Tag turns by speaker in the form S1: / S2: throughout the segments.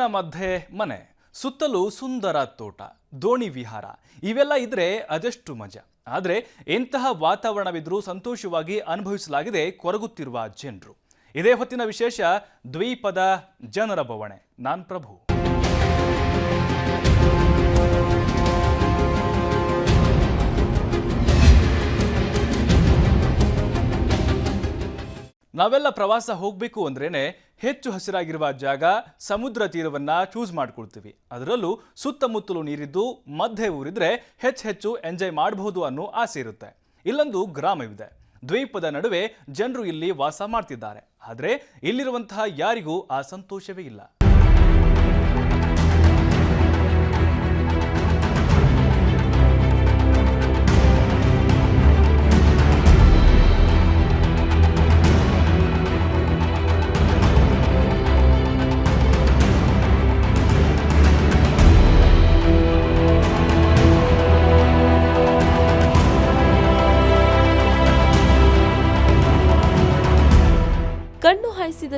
S1: ನೀರಿನ ಮಧ್ಯೆ ಮನೆ, ಸುತ್ತಲೂ ಸುಂದರ ತೋಟ, ದೋಣಿ ವಿಹಾರ, ಇವೆಲ್ಲ ಇದ್ರೆ ಅದೆಷ್ಟು ಮಜಾ. ಆದರೆ ಎಂತಹ ವಾತಾವರಣವಿದ್ರೂ ಸಂತೋಷವಾಗಿ ಅನುಭವಿಸಲಾಗಿದೆ ಕೊರಗುತ್ತಿರುವ ಜನರು. ಇದೇ ಹೊತ್ತಿನ ವಿಶೇಷ, ದ್ವೀಪದ ಜನರ ಬವಣೆ. ನಾನ್ ಪ್ರಭು. ನಾವೆಲ್ಲ ಪ್ರವಾಸ ಹೋಗಬೇಕು ಅಂದ್ರೇ ಹೆಚ್ಚು ಹಸಿರಾಗಿರುವ ಜಾಗ ಸಮುದ್ರ ತೀರವನ್ನ ಚೂಸ್ ಮಾಡ್ಕೊಳ್ತೀವಿ. ಅದರಲ್ಲೂ ಸುತ್ತಮುತ್ತಲು ನೀರಿದ್ದು, ಮಧ್ಯೆ ಊರಿದ್ರೆ ಹೆಚ್ಚು ಹೆಚ್ಚು ಎಂಜಾಯ್ ಮಾಡಬಹುದು ಅನ್ನೋ ಆಸೆ ಇರುತ್ತೆ. ಇಲ್ಲೊಂದು ಗ್ರಾಮವಿದೆ. ದ್ವೀಪದ ನಡುವೆ ಜನರು ಇಲ್ಲಿ ವಾಸ ಮಾಡ್ತಿದ್ದಾರೆ. ಆದರೆ ಇಲ್ಲಿರುವಂತಹ ಯಾರಿಗೂ ಆ ಸಂತೋಷವೇ ಇಲ್ಲ.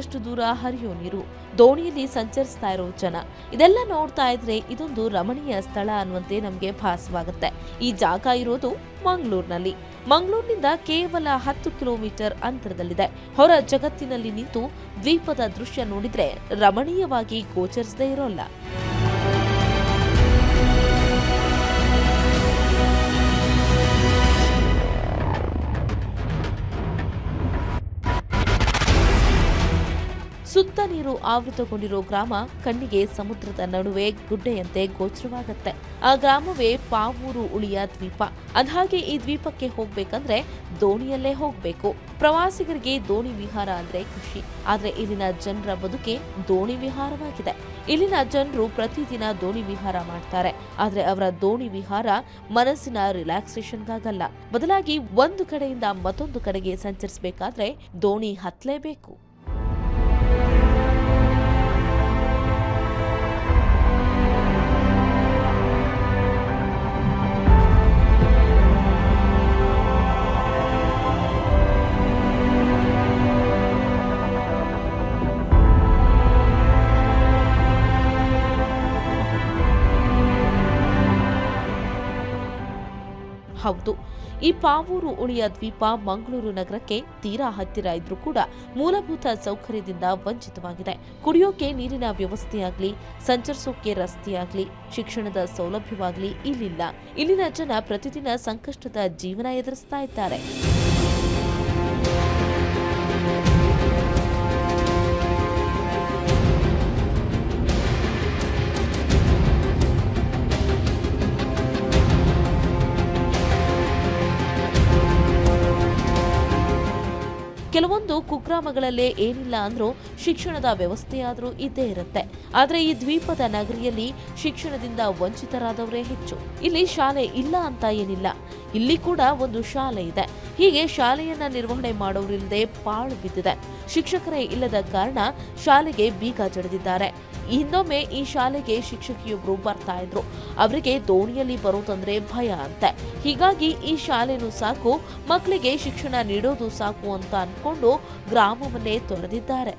S2: ಹಾಯಿಸಿದಷ್ಟು ದೂರ ಹರಿಯೋ ನೀರು. ದೋಣಿಯಲ್ಲಿ ಸಂಚರಿಸ್ತಾ ಇರೋ ಜನ. ಇದೆಲ್ಲ ನೋಡ್ತಾ ಇದ್ರೆ ಇದೊಂದು ರಮಣೀಯ ಸ್ಥಳ ಅನ್ನುವಂತೆ ನಮಗೆ ಭಾಸವಾಗುತ್ತೆ. ಈ ಜಾಗ ಇರೋದು ಮಂಗಳೂರಿನಲ್ಲಿ. ಮಂಗಳೂರಿನಿಂದ ಕೇವಲ ಹತ್ತು ಕಿಲೋಮೀಟರ್ ಅಂತರದಲ್ಲಿದೆ. ಹೊರ ಜಗತ್ತಿನಲ್ಲಿ ನಿಂತು ದ್ವೀಪದ ದೃಶ್ಯ ನೋಡಿದ್ರೆ ರಮಣೀಯವಾಗಿ ಗೋಚರಿಸದೇ ಇರೋಲ್ಲ. ಸುತ್ತ ನೀರು ಆವೃತಗೊಂಡಿರೋ ಗ್ರಾಮ ಕಣ್ಣಿಗೆ ಸಮುದ್ರದ ನಡುವೆ ಗುಡ್ಡೆಯಂತೆ ಗೋಚರವಾಗುತ್ತೆ. ಆ ಗ್ರಾಮವೇ ಪಾವೂರು ಉಳಿಯ ದ್ವೀಪ. ಅಂದ್ಹಾಗೆ ಈ ದ್ವೀಪಕ್ಕೆ ಹೋಗ್ಬೇಕಂದ್ರೆ ದೋಣಿಯಲ್ಲೇ ಹೋಗ್ಬೇಕು. ಪ್ರವಾಸಿಗರಿಗೆ ದೋಣಿ ವಿಹಾರ ಅಂದ್ರೆ ಖುಷಿ. ಆದ್ರೆ ಇಲ್ಲಿನ ಜನರ ಬದುಕೆ ದೋಣಿ ವಿಹಾರವಾಗಿದೆ. ಇಲ್ಲಿನ ಜನರು ಪ್ರತಿದಿನ ದೋಣಿ ವಿಹಾರ ಮಾಡ್ತಾರೆ. ಆದ್ರೆ ಅವರ ದೋಣಿ ವಿಹಾರ ಮನಸ್ಸಿನ ರಿಲ್ಯಾಕ್ಸೇಷನ್ಗಾಗಲ್ಲ. ಬದಲಾಗಿ ಒಂದು ಕಡೆಯಿಂದ ಮತ್ತೊಂದು ಕಡೆಗೆ ಸಂಚರಿಸಬೇಕಾದ್ರೆ ದೋಣಿ ಹತ್ಲೇಬೇಕು. ಹೌದು. ಈ ಪಾವೂರು ಉಳಿಯ ದ್ವೀಪ ಮಂಗಳೂರು ನಗರಕ್ಕೆ ತೀರಾ ಹತ್ತಿರ ಇದ್ರೂ ಕೂಡ ಮೂಲಭೂತ ಸೌಕರ್ಯದಿಂದ ವಂಚಿತವಾಗಿದೆ. ಕುಡಿಯೋಕೆ ನೀರಿನ ವ್ಯವಸ್ಥೆಯಾಗಲಿ, ಸಂಚರಿಸೋಕೆ ರಸ್ತೆಯಾಗಲಿ, ಶಿಕ್ಷಣದ ಸೌಲಭ್ಯವಾಗಲಿ ಇಲ್ಲಿಲ್ಲ. ಇಲ್ಲಿನ ಜನ ಪ್ರತಿದಿನ ಸಂಕಷ್ಟದ ಜೀವನ ಎದುರಿಸ್ತಾ ಇದ್ದಾರೆ. ಕೆಲವೊಂದು ಕುಗ್ರಾಮಗಳಲ್ಲೇ ಏನಿಲ್ಲ ಅಂದ್ರೂ ಶಿಕ್ಷಣದ ವ್ಯವಸ್ಥೆಯಾದರೂ ಇದ್ದೇ ಇರುತ್ತೆ. ಆದರೆ ಈ ದ್ವೀಪದ ನಗರಿಯಲ್ಲಿ ಶಿಕ್ಷಣದಿಂದ ವಂಚಿತರಾದವರೇ ಹೆಚ್ಚು. ಇಲ್ಲಿ ಶಾಲೆ ಇಲ್ಲ ಅಂತ ಏನಿಲ್ಲ. ಇಲ್ಲಿ ಕೂಡ ಒಂದು ಶಾಲೆ ಇದೆ. ಹೀಗೆ ಶಾಲೆಯನ್ನ ನಿರ್ವಹಣೆ ಮಾಡೋರಿಲ್ಲದೆ ಪಾಳು ಬಿದ್ದಿದೆ. ಶಿಕ್ಷಕರೇ ಇಲ್ಲದ ಕಾರಣ ಶಾಲೆಗೆ ಬೀಗ ಜಡಿದಿದ್ದಾರೆ. ಇನ್ನೊಮ್ಮೆ ಈ ಶಾಲೆಗೆ ಶಿಕ್ಷಕಿಯೊಬ್ರು ಬರ್ತಾ ಇದ್ರು. ಅವರಿಗೆ ದೋಣಿಯಲ್ಲಿ ಬರೋದಂದ್ರೆ ಭಯ ಅಂತೆ. ಹೀಗಾಗಿ ಈ ಶಾಲೆನೂ ಸಾಕು ಮಕ್ಕಳಿಗೆ ಶಿಕ್ಷಣ ನೀಡೋದು ಸಾಕು ಅಂತ ಅನ್ಕೊಂಡು ಗ್ರಾಮವನ್ನೇ ತೊರೆದಿದ್ದಾರೆ.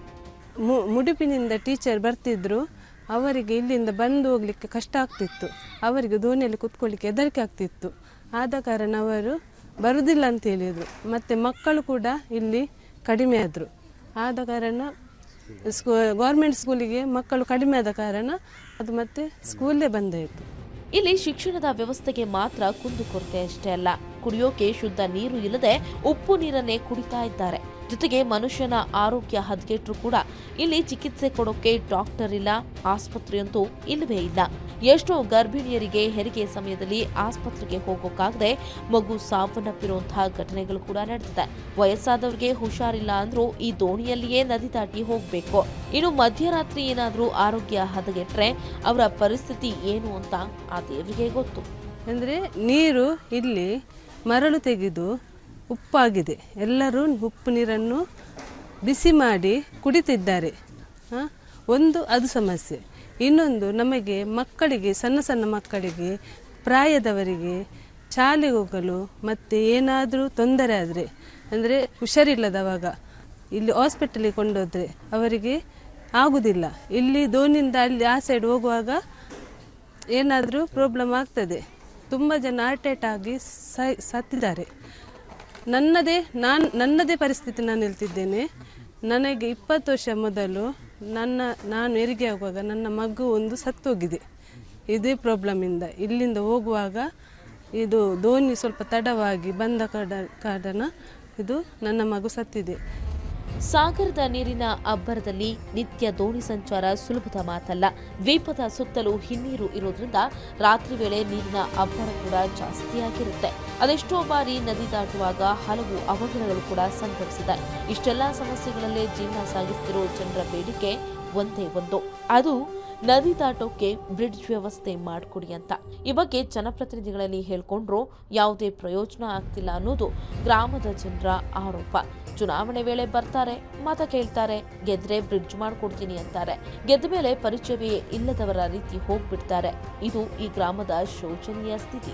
S3: ಮುಡುಪಿನಿಂದ ಟೀಚರ್ ಬರ್ತಿದ್ರು. ಅವರಿಗೆ ಇಲ್ಲಿಂದ ಬಂದು ಹೋಗ್ಲಿಕ್ಕೆ ಕಷ್ಟ ಆಗ್ತಿತ್ತು. ಅವರಿಗೆ ದೋಣಿಯಲ್ಲಿ ಕುತ್ಕೊಳ್ಳಿಕ್ಕೆ ಹೆದರಿಕೆ ಆಗ್ತಿತ್ತು. ಆದ ಕಾರಣ ಅವರು ಬರುವುದಿಲ್ಲ ಅಂತ ಹೇಳಿದರು. ಮತ್ತು ಮಕ್ಕಳು ಕೂಡ ಇಲ್ಲಿ ಕಡಿಮೆ ಆದರು. ಆದ ಕಾರಣ ಸ್ಕೂ ಗೌರ್ಮೆಂಟ್ ಸ್ಕೂಲಿಗೆ ಮಕ್ಕಳು ಕಡಿಮೆ ಆದ ಕಾರಣ ಅದು ಮತ್ತೆ ಸ್ಕೂಲೇ ಬಂದಾಯಿತು
S2: ಇಲ್ಲಿ ಶಿಕ್ಷಣದ ವ್ಯವಸ್ಥೆಗೆ ಮಾತ್ರ ಕುಂದುಕೊರತೆ ಅಷ್ಟೇ ಅಲ್ಲ. ಕುಡಿಯೋಕೆ ಶುದ್ಧ ನೀರು ಇಲ್ಲದೆ ಉಪ್ಪು ನೀರನ್ನೇ ಕುಡಿತಾ ಇದ್ದಾರೆ. ಜೊತೆಗೆ ಮನುಷ್ಯನ ಆರೋಗ್ಯ ಹದಗೆಟ್ರು ಕೂಡ ಇಲ್ಲಿ ಚಿಕಿತ್ಸೆ ಕೊಡೋಕೆ ಡಾಕ್ಟರ್ ಇಲ್ಲ, ಆಸ್ಪತ್ರೆಯಂತೂ ಇಲ್ಲವೇ ಇಲ್ಲ. ಎಷ್ಟೋ ಗರ್ಭಿಣಿಯರಿಗೆ ಹೆರಿಗೆ ಸಮಯದಲ್ಲಿ ಆಸ್ಪತ್ರೆಗೆ ಹೋಗೋಕ್ಕಾಗದೆ ಮಗು ಸಾವನ್ನಪ್ಪಿರುವಂತಹ ಘಟನೆಗಳು ಕೂಡ ನಡೆದಿದೆ. ವಯಸ್ಸಾದವರಿಗೆ ಹುಷಾರಿಲ್ಲ ಅಂದ್ರೂ ಈ ದೋಣಿಯಲ್ಲಿಯೇ ನದಿ ದಾಟಿ ಹೋಗಬೇಕು. ಇನ್ನು ಮಧ್ಯರಾತ್ರಿ ಏನಾದರೂ ಆರೋಗ್ಯ ಹದಗೆಟ್ರೆ ಅವರ ಪರಿಸ್ಥಿತಿ ಏನು ಅಂತ ಆ ದೇವರಿಗೆ ಗೊತ್ತು.
S3: ಅಂದರೆ ನೀರು ಇಲ್ಲಿ ಮರಳು ತೆಗೆದು ಉಪ್ಪಾಗಿದೆ. ಎಲ್ಲರೂ ಉಪ್ಪು ನೀರನ್ನು ಬಿಸಿ ಮಾಡಿ ಕುಡಿತಿದ್ದಾರೆ. ಒಂದು ಅದು ಸಮಸ್ಯೆ. ಇನ್ನೊಂದು ನಮಗೆ ಮಕ್ಕಳಿಗೆ, ಸಣ್ಣ ಸಣ್ಣ ಮಕ್ಕಳಿಗೆ, ಪ್ರಾಯದವರಿಗೆ ಶಾಲೆಗೆ ಹೋಗಲು ಮತ್ತು ಏನಾದರೂ ತೊಂದರೆ ಆದರೆ, ಅಂದರೆ ಹುಷಾರಿಲ್ಲದವಾಗ ಇಲ್ಲಿ ಹಾಸ್ಪಿಟಲಿಗೆ ಕೊಂಡೋದ್ರೆ ಅವರಿಗೆ ಆಗುವುದಿಲ್ಲ ಇಲ್ಲಿ ದೋಣಿಯಿಂದ ಅಲ್ಲಿ ಆ ಸೈಡ್ ಹೋಗುವಾಗ ಏನಾದರೂ ಪ್ರಾಬ್ಲಮ್ ಆಗ್ತದೆ. ತುಂಬ ಜನ ಹಾರ್ಟ್ ಆಗಿ ಸತ್ತಿದ್ದಾರೆ. ನನ್ನದೇ, ನಾನು, ನನ್ನದೇ ಪರಿಸ್ಥಿತಿ ನಾನು ಹೇಳ್ತಿದ್ದೇನೆ ನನಗೆ ಇಪ್ಪತ್ತು ವರ್ಷ ಮೊದಲು ನನ್ನ, ನಾನು ಹೆರಿಗೆ ಆಗುವಾಗ ನನ್ನ ಮಗು ಒಂದು ಸತ್ತೋಗಿದೆ. ಇದೇ ಪ್ರಾಬ್ಲಮಿಂದ ಇಲ್ಲಿಂದ ಹೋಗುವಾಗ ಇದು ದೋಣಿ ಸ್ವಲ್ಪ ತಡವಾಗಿ ಬಂದ ಕಾರಣ ಕಾರಣ ಇದು ನನ್ನ ಮಗು ಸತ್ತಿದೆ.
S2: ಸಾಗರದ ನೀರಿನ ಅಬ್ಬರದಲ್ಲಿ ನಿತ್ಯ ದೋಣಿ ಸಂಚಾರ ಸುಲಭದ ಮಾತಲ್ಲ. ದ್ವೀಪದ ಸುತ್ತಲೂ ಹಿನ್ನೀರು ಇರೋದ್ರಿಂದ ರಾತ್ರಿ ವೇಳೆ ನೀರಿನ ಅಬ್ಬರ ಕೂಡ ಜಾಸ್ತಿಯಾಗಿರುತ್ತೆ ಅದೆಷ್ಟೋ ಬಾರಿ ನದಿ ದಾಟುವಾಗ ಹಲವು ಅವಘಡಗಳು ಕೂಡ ಸಂಭವಿಸಿದೆ. ಇಷ್ಟೆಲ್ಲ ಸಮಸ್ಯೆಗಳಲ್ಲೇ ಜೀವನ ಸಾಗಿಸ್ತಿರೋ ಜನರ ಬೇಡಿಕೆ ಒಂದೇ ಒಂದು. ಅದು ನದಿ ದಾಟೋಕೆ ಬ್ರಿಡ್ಜ್ ವ್ಯವಸ್ಥೆ ಮಾಡಿಕೊಡಿ ಅಂತ. ಈ ಬಗ್ಗೆ ಜನಪ್ರತಿನಿಧಿಗಳಲ್ಲಿ ಹೇಳ್ಕೊಂಡ್ರು ಯಾವುದೇ ಪ್ರಯೋಜನ ಆಗ್ತಿಲ್ಲ ಅನ್ನೋದು ಗ್ರಾಮದ ಜನರ ಆರೋಪ. ಚುನಾವಣೆ ವೇಳೆ ಬರ್ತಾರೆ, ಮತ ಕೇಳ್ತಾರೆ, ಗೆದ್ರೆ ಬ್ರಿಡ್ಜ್ ಮಾಡ್ಕೊಡ್ತೀನಿ ಅಂತಾರೆ. ಗೆದ್ದ ಮೇಲೆ ಪರಿಚಯವೇ ಇಲ್ಲದವರ ರೀತಿ ಹೋಗ್ಬಿಡ್ತಾರೆ. ಇದು ಈ ಗ್ರಾಮದ ಶೋಚನೀಯ ಸ್ಥಿತಿ.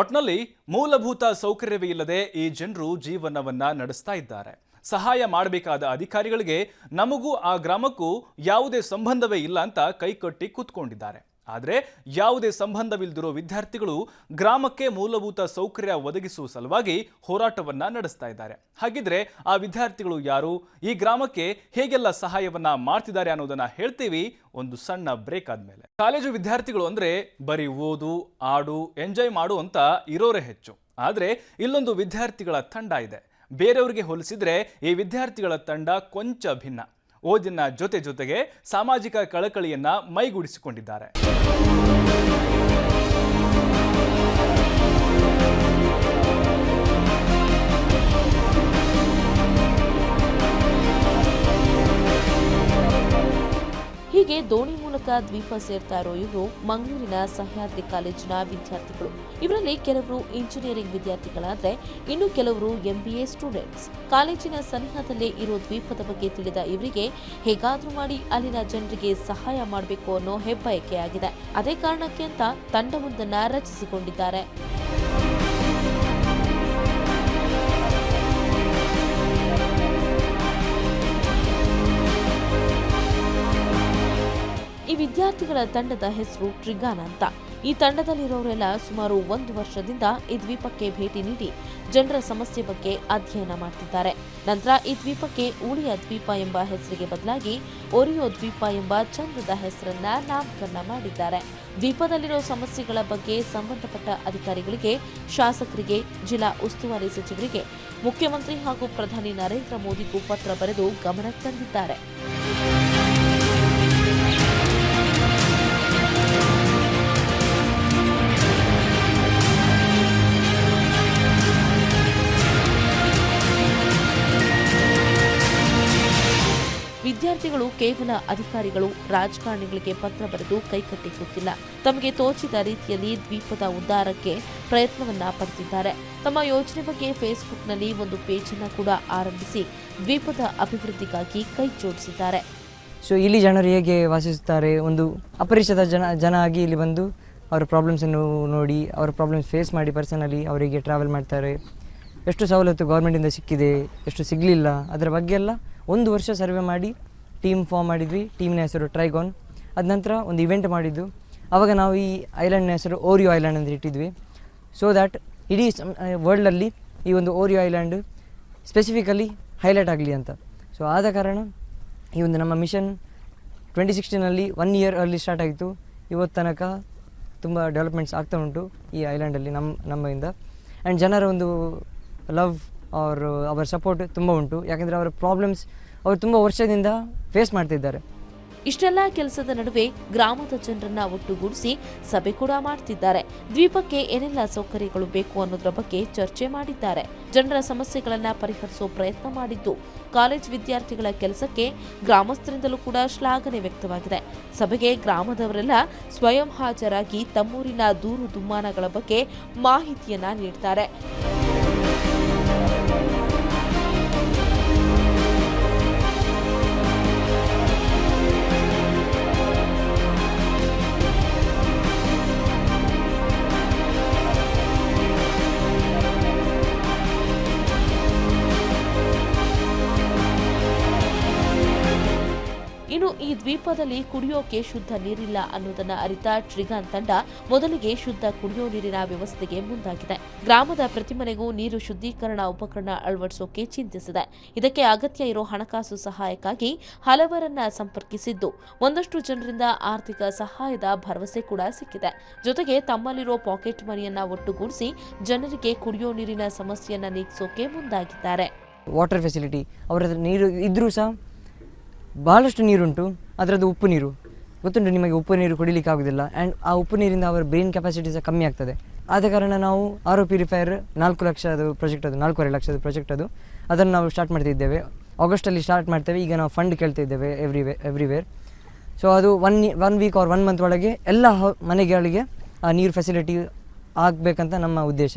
S1: ಒಟ್ನಲ್ಲಿ ಮೂಲಭೂತ ಸೌಕರ್ಯವೇ ಇಲ್ಲದೆ ಈ ಜನರು ಜೀವನವನ್ನ ನಡೆಸ್ತಾ ಇದ್ದಾರೆ. ಸಹಾಯ ಮಾಡಬೇಕಾದ ಅಧಿಕಾರಿಗಳಿಗೆ ನಮಗೂ ಆ ಗ್ರಾಮಕ್ಕೂ ಯಾವುದೇ ಸಂಬಂಧವೇ ಇಲ್ಲ ಅಂತ ಕೈಕಟ್ಟಿ ಕೂತ್ಕೊಂಡಿದ್ದಾರೆ. ಆದರೆ ಯಾವುದೇ ಸಂಬಂಧವಿಲ್ಲದಿರೋ ವಿದ್ಯಾರ್ಥಿಗಳು ಗ್ರಾಮಕ್ಕೆ ಮೂಲಭೂತ ಸೌಕರ್ಯ ಒದಗಿಸುವ ಸಲುವಾಗಿ ಹೋರಾಟವನ್ನ ನಡೆಸ್ತಾ ಇದ್ದಾರೆ. ಹಾಗಿದ್ರೆ ಆ ವಿದ್ಯಾರ್ಥಿಗಳು ಯಾರು? ಈ ಗ್ರಾಮಕ್ಕೆ ಹೇಗೆಲ್ಲ ಸಹಾಯವನ್ನ ಮಾಡ್ತಿದ್ದಾರೆ ಅನ್ನೋದನ್ನ ಹೇಳ್ತೀವಿ ಒಂದು ಸಣ್ಣ ಬ್ರೇಕ್ ಆದ್ಮೇಲೆ. ಕಾಲೇಜು ವಿದ್ಯಾರ್ಥಿಗಳು ಅಂದ್ರೆ ಬರೀ ಓದು, ಆಡು, ಎಂಜಾಯ್ ಮಾಡು ಅಂತ ಇರೋರೇ ಹೆಚ್ಚು. ಆದ್ರೆ ಇಲ್ಲೊಂದು ವಿದ್ಯಾರ್ಥಿಗಳ ತಂಡ ಇದೆ. ಬೇರೆಯವರಿಗೆ ಹೋಲಿಸಿದ್ರೆ ಈ ವಿದ್ಯಾರ್ಥಿಗಳ ತಂಡ ಕೊಂಚ ಭಿನ್ನ. ಓದಿನ ಜೊತೆ ಜೊತೆಗೆ ಸಾಮಾಜಿಕ ಕಳಕಳಿಯನ್ನ ಮೈಗೂಡಿಸಿಕೊಂಡಿದ್ದಾರೆ.
S2: ಹೀಗೆ ದೋಣಿ ಮೂಲಕ ದ್ವೀಪ ಸೇರ್ತಾ ಇರೋ ಇವರು ಮಂಗಳೂರಿನ ಸಹ್ಯಾದ್ರಿ ಕಾಲೇಜಿನ ವಿದ್ಯಾರ್ಥಿಗಳು. ಇವರಲ್ಲಿ ಕೆಲವರು ಇಂಜಿನಿಯರಿಂಗ್ ವಿದ್ಯಾರ್ಥಿಗಳಾದ್ರೆ ಇನ್ನು ಕೆಲವರು ಎಂಬಿಎ ಸ್ಟೂಡೆಂಟ್ಸ್ ಕಾಲೇಜಿನ ಸನಿಹದಲ್ಲೇ ಇರೋ ದ್ವೀಪದ ಬಗ್ಗೆ ತಿಳಿದ ಇವರಿಗೆ ಹೇಗಾದ್ರೂ ಮಾಡಿ ಅಲ್ಲಿನ ಜನರಿಗೆ ಸಹಾಯ ಮಾಡಬೇಕು ಅನ್ನೋ ಹೆಬ್ಬಯಕೆ ಆಗಿದೆ. ಅದೇ ಕಾರಣಕ್ಕೆ ಅಂತ ತಂಡವೊಂದನ್ನು ರಚಿಸಿಕೊಂಡಿದ್ದಾರೆ. ಈ ವಿದ್ಯಾರ್ಥಿಗಳ ತಂಡದ ಹೆಸರು ಟ್ರಿಗಾನ್ ಅಂತ. ಈ ತಂಡದಲ್ಲಿರೋರೆಲ್ಲ ಸುಮಾರು ಒಂದು ವರ್ಷದಿಂದ ಈ ದ್ವೀಪಕ್ಕೆ ಭೇಟಿ ನೀಡಿ ಜನರ ಸಮಸ್ಯೆ ಬಗ್ಗೆ ಅಧ್ಯಯನ ಮಾಡ್ತಿದ್ದಾರೆ. ನಂತರ ಈ ದ್ವೀಪಕ್ಕೆ ಉಳಿಯ ದ್ವೀಪ ಎಂಬ ಹೆಸರಿಗೆ ಬದಲಾಗಿ ಒರಿಯೋ ದ್ವೀಪ ಎಂಬ ಚಂದದ ಹೆಸರನ್ನ ನಾಮಕರಣ ಮಾಡಿದ್ದಾರೆ. ದ್ವೀಪದಲ್ಲಿರೋ ಸಮಸ್ಯೆಗಳ ಬಗ್ಗೆ ಸಂಬಂಧಪಟ್ಟ ಅಧಿಕಾರಿಗಳಿಗೆ, ಶಾಸಕರಿಗೆ, ಜಿಲ್ಲಾ ಉಸ್ತುವಾರಿ ಸಚಿವರಿಗೆ, ಮುಖ್ಯಮಂತ್ರಿ ಹಾಗೂ ಪ್ರಧಾನಿ ನರೇಂದ್ರ ಮೋದಿಗೂ ಪತ್ರ ಬರೆದು ಗಮನಕ್ಕೆ ತಂದಿದ್ದಾರೆ. ಕೇವಲ ಅಧಿಕಾರಿಗಳು ರಾಜಕಾರಣಿಗಳಿಗೆ ಪತ್ರ ಬರೆದು ಕೈಕಟ್ಟಿ ಕೂತಿಲ್ಲ ತಮಗೆ ತೋಚಿದ ರೀತಿಯಲ್ಲಿ ದ್ವೀಪದ ಉದ್ಧಾರಕ್ಕೆ ಪ್ರಯತ್ನವನ್ನ ಪಡೆದಿದ್ದಾರೆ ತಮ್ಮ ಯೋಜನೆ ಬಗ್ಗೆ ಫೇಸ್ಬುಕ್ನಲ್ಲಿ ಒಂದು ಪೇಜನ್ನು ಕೂಡ ಆರಂಭಿಸಿ ದ್ವೀಪದ ಅಭಿವೃದ್ಧಿಗಾಗಿ ಕೈ ಜೋಡಿಸಿದ್ದಾರೆ.
S4: ಸೊ ಇಲ್ಲಿ ಜನರು ಹೇಗೆ ವಾಸಿಸುತ್ತಾರೆ? ಒಂದು ಅಪರಿಚಿತ ಜನ ಜನ ಆಗಿ ಇಲ್ಲಿ ಬಂದು ಅವರ ಪ್ರಾಬ್ಲಮ್ಸನ್ನು ನೋಡಿ, ಅವರ ಪ್ರಾಬ್ಲಮ್ಸ್ ಫೇಸ್ ಮಾಡಿ ಪರ್ಸನಲಿ ಅವರಿಗೆ ಟ್ರಾವೆಲ್ ಮಾಡ್ತಾರೆ. ಎಷ್ಟು ಸವಲತ್ತು ಗೌರ್ಮೆಂಟಿಂದ ಸಿಕ್ಕಿದೆ, ಎಷ್ಟು ಸಿಗಲಿಲ್ಲ, ಅದರ ಬಗ್ಗೆ ಎಲ್ಲ ಒಂದು ವರ್ಷ ಸರ್ವೆ ಮಾಡಿ ಟೀಮ್ ಫಾರ್ಮ್ ಮಾಡಿದ್ವಿ ಟೀಮ್ನ ಹೆಸರು ಟ್ರೈಗೋನ್ ಅದ ನಂತರ ಒಂದು ಇವೆಂಟ್ ಮಾಡಿದ್ದು. ಆವಾಗ ನಾವು ಈ ಐಲ್ಯಾಂಡ್ನ ಹೆಸರು ಓರಿಯೋ ಐಲ್ಯಾಂಡ್ ಅಂತ ಇಟ್ಟಿದ್ವಿ. ಸೊ ದ್ಯಾಟ್ ಇಡೀ ವರ್ಲ್ಡಲ್ಲಿ ಈ ಒಂದು ಓರಿಯೋ ಐಲ್ಯಾಂಡ್ ಸ್ಪೆಸಿಫಿಕಲಿ ಹೈಲೈಟ್ ಆಗಲಿ ಅಂತ. ಸೊ ಆದ ಕಾರಣ ಈ ಒಂದು ನಮ್ಮ ಮಿಷನ್ ಟ್ವೆಂಟಿ ಸಿಕ್ಸ್ಟೀನಲ್ಲಿ ಒನ್ ಇಯರ್ ಅಲ್ಲಿ ಸ್ಟಾರ್ಟ್ ಆಯಿತು ಇವತ್ತು ತನಕ ತುಂಬ ಡೆವಲಪ್ಮೆಂಟ್ಸ್ ಆಗ್ತಾ ಉಂಟು ಈ ಐಲ್ಯಾಂಡಲ್ಲಿ ನಮ್ಮ ನಮ್ಮಿಂದ. ಆ್ಯಂಡ್ ಜನರ ಒಂದು ಲವ್ ಅವ್ರ ಅವರ ಸಪೋರ್ಟ್ ತುಂಬ ಉಂಟು. ಯಾಕೆಂದರೆ ಅವರ ಪ್ರಾಬ್ಲಮ್ಸ್ ಅವರು ತುಂಬ ವರ್ಷದಿಂದ ಫೇಸ್ ಮಾಡ್ತಿದ್ದಾರೆ.
S2: ಇಷ್ಟೆಲ್ಲ ಕೆಲಸದ ನಡುವೆ ಗ್ರಾಮದ ಜನರನ್ನ ಒಟ್ಟುಗೂಡಿಸಿ ಸಭೆ ಕೂಡ ಮಾಡ್ತಿದ್ದಾರೆ. ದ್ವೀಪಕ್ಕೆ ಏನೆಲ್ಲ ಸೌಕರ್ಯಗಳು ಬೇಕು ಅನ್ನೋದ್ರ ಬಗ್ಗೆ ಚರ್ಚೆ ಮಾಡಿದ್ದಾರೆ. ಜನರ ಸಮಸ್ಯೆಗಳನ್ನ ಪರಿಹರಿಸೋ ಪ್ರಯತ್ನ ಮಾಡಿದ್ದು. ಕಾಲೇಜ್ ವಿದ್ಯಾರ್ಥಿಗಳ ಕೆಲಸಕ್ಕೆ ಗ್ರಾಮಸ್ಥರಿಂದಲೂ ಕೂಡ ಶ್ಲಾಘನೆ ವ್ಯಕ್ತವಾಗಿದೆ. ಸಭೆಗೆ ಗ್ರಾಮದವರೆಲ್ಲ ಸ್ವಯಂ ಹಾಜರಾಗಿ ತಮ್ಮೂರಿನ ದೂರು ದುಮ್ಮಾನಗಳ ಬಗ್ಗೆ ಮಾಹಿತಿಯನ್ನ ನೀಡ್ತಾರೆ. ದ್ವೀಪದಲ್ಲಿ ಕುಡಿಯೋಕೆ ಶುದ್ಧ ನೀರಿಲ್ಲ ಅನ್ನೋದನ್ನ ಅರಿತ ಟ್ರಿಗಾನ್ ತಂಡ ಮೊದಲಿಗೆ ಶುದ್ಧ ಕುಡಿಯೋ ನೀರಿನ ವ್ಯವಸ್ಥೆಗೆ ಮುಂದಾಗಿದೆ. ಗ್ರಾಮದ ಪ್ರತಿ ಮನೆಗೂ ನೀರು ಶುದ್ಧೀಕರಣ ಉಪಕರಣ ಅಳವಡಿಸೋಕೆ ಚಿಂತಿಸಿದೆ. ಇದಕ್ಕೆ ಅಗತ್ಯ ಇರೋ ಹಣಕಾಸು ಸಹಾಯಕ್ಕಾಗಿ ಹಲವರನ್ನ ಸಂಪರ್ಕಿಸಿದ್ದು ಒಂದಷ್ಟು ಜನರಿಂದ ಆರ್ಥಿಕ ಸಹಾಯದ ಭರವಸೆ ಕೂಡ ಸಿಕ್ಕಿದೆ. ಜೊತೆಗೆ ತಮ್ಮಲ್ಲಿರೋ ಪಾಕೆಟ್ ಮನಿಯನ್ನ ಒಟ್ಟುಗೂಡಿಸಿ ಜನರಿಗೆ ಕುಡಿಯೋ ನೀರಿನ ಸಮಸ್ಯೆಯನ್ನ ನೀಗಿಸೋಕೆ ಮುಂದಾಗಿದ್ದಾರೆ.
S4: ವಾಟರ್ ಫೆಸಿಲಿಟಿ ಅವರ ನೀರು ಇದ್ರೂ ಸಹ ಭಾಳಷ್ಟು ನೀರುಂಟು. ಅದರದ್ದು ಉಪ್ಪು ನೀರು. ಗೊತ್ತುಂಟು ನಿಮಗೆ ಉಪ್ಪು ನೀರು ಕುಡಿಲಿಕ್ಕೆ ಆಗೋದಿಲ್ಲ. ಆ್ಯಂಡ್ ಆ ಉಪ್ಪು ನೀರಿಂದ ಅವರ ಬ್ರೈನ್ ಕೆಪಾಸಿಟಿ ಸಹ ಕಮ್ಮಿ ಆಗ್ತದೆ. ಆದ ಕಾರಣ ನಾವು ಆರ್ ಪ್ಯೂರಿಫೈಯರ್ ನಾಲ್ಕು ಲಕ್ಷದ ಪ್ರಾಜೆಕ್ಟ್ ಅದು, ನಾಲ್ಕೂವರೆ ಲಕ್ಷದ ಪ್ರಾಜೆಕ್ಟ್ ಅದು. ಅದನ್ನು ನಾವು ಸ್ಟಾರ್ಟ್ ಮಾಡ್ತಿದ್ದೇವೆ. ಆಗಸ್ಟಲ್ಲಿ ಸ್ಟಾರ್ಟ್ ಮಾಡ್ತೇವೆ. ಈಗ ನಾವು ಫಂಡ್ ಕೇಳ್ತಿದ್ದೇವೆ ಎವ್ರಿ ಎವ್ರಿವೇರ್ ಸೊ ಅದು one one week or one month ಒಳಗೆ ಎಲ್ಲ ಮನೆಗಳಿಗೆ ಆ ನೀರು ಫೆಸಿಲಿಟಿ ಆಗಬೇಕಂತ ನಮ್ಮ ಉದ್ದೇಶ.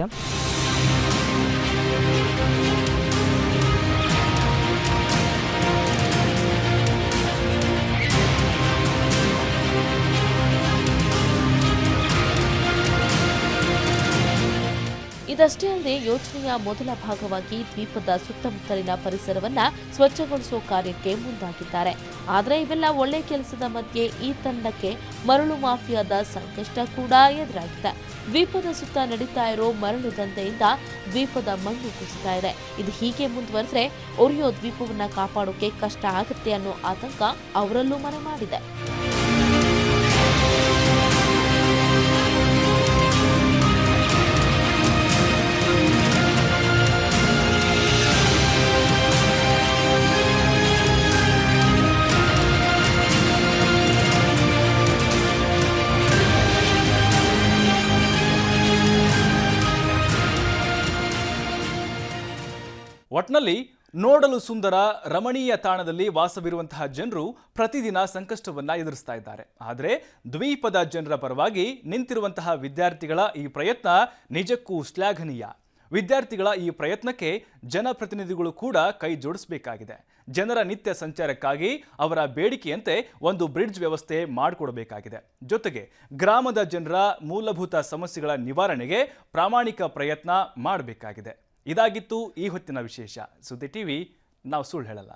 S2: ಇದಷ್ಟೇ ಅಲ್ಲದೆ ಯೋಜನೆಯ ಮೊದಲ ಭಾಗವಾಗಿ ದ್ವೀಪದ ಸುತ್ತಮುತ್ತಲಿನ ಪರಿಸರವನ್ನು ಸ್ವಚ್ಛಗೊಳಿಸುವ ಕಾರ್ಯಕ್ಕೆ ಮುಂದಾಗಿದ್ದಾರೆ. ಆದರೆ ಇವೆಲ್ಲ ಒಳ್ಳೆ ಕೆಲಸದ ಮಧ್ಯೆ ಈ ತಂಡಕ್ಕೆ ಮರಳು ಮಾಫಿಯಾದ ಸಂಕಷ್ಟ ಕೂಡ ಎದುರಾಗಿದೆ. ದ್ವೀಪದ ಸುತ್ತ ನಡೀತಾ ಇರೋ ಮರಳು ದಂಧೆಯಿಂದ ದ್ವೀಪದ ಮಣ್ಣು ಕುಸಿತಾ ಇದೆ. ಇದು ಹೀಗೆ ಮುಂದುವರೆದ್ರೆ ಒರಿಯೋ ದ್ವೀಪವನ್ನು ಕಾಪಾಡೋಕೆ ಕಷ್ಟ ಆಗುತ್ತೆ ಅನ್ನೋ ಆತಂಕ ಅವರಲ್ಲೂ ಮನೆ ಮಾಡಿದೆ.
S1: ಒಟ್ನಲ್ಲಿ ನೋಡಲು ಸುಂದರ ರಮಣೀಯ ತಾಣದಲ್ಲಿ ವಾಸವಿರುವಂತಹ ಜನರು ಪ್ರತಿದಿನ ಸಂಕಷ್ಟವನ್ನ ಎದುರಿಸ್ತಾ ಇದ್ದಾರೆ. ಆದರೆ ದ್ವೀಪದ ಜನರ ಪರವಾಗಿ ನಿಂತಿರುವಂತಹ ವಿದ್ಯಾರ್ಥಿಗಳ ಈ ಪ್ರಯತ್ನ ನಿಜಕ್ಕೂ ಶ್ಲಾಘನೀಯ. ವಿದ್ಯಾರ್ಥಿಗಳ ಈ ಪ್ರಯತ್ನಕ್ಕೆ ಜನಪ್ರತಿನಿಧಿಗಳು ಕೂಡ ಕೈ ಜೋಡಿಸಬೇಕಾಗಿದೆ. ಜನರ ನಿತ್ಯ ಸಂಚಾರಕ್ಕಾಗಿ ಅವರ ಬೇಡಿಕೆಯಂತೆ ಒಂದು ಬ್ರಿಡ್ಜ್ ವ್ಯವಸ್ಥೆ ಮಾಡಿಕೊಡಬೇಕಾಗಿದೆ. ಜೊತೆಗೆ ಗ್ರಾಮದ ಜನರ ಮೂಲಭೂತ ಸಮಸ್ಯೆಗಳ ನಿವಾರಣೆಗೆ ಪ್ರಾಮಾಣಿಕ ಪ್ರಯತ್ನ ಮಾಡಬೇಕಾಗಿದೆ. ಇದಾಗಿತ್ತು ಈ ಹೊತ್ತಿನ ವಿಶೇಷ. ಸುದ್ದಿ ಟಿವಿ ನಾವು ಸುಳ್ಳು ಹೇಳಲ್ಲ.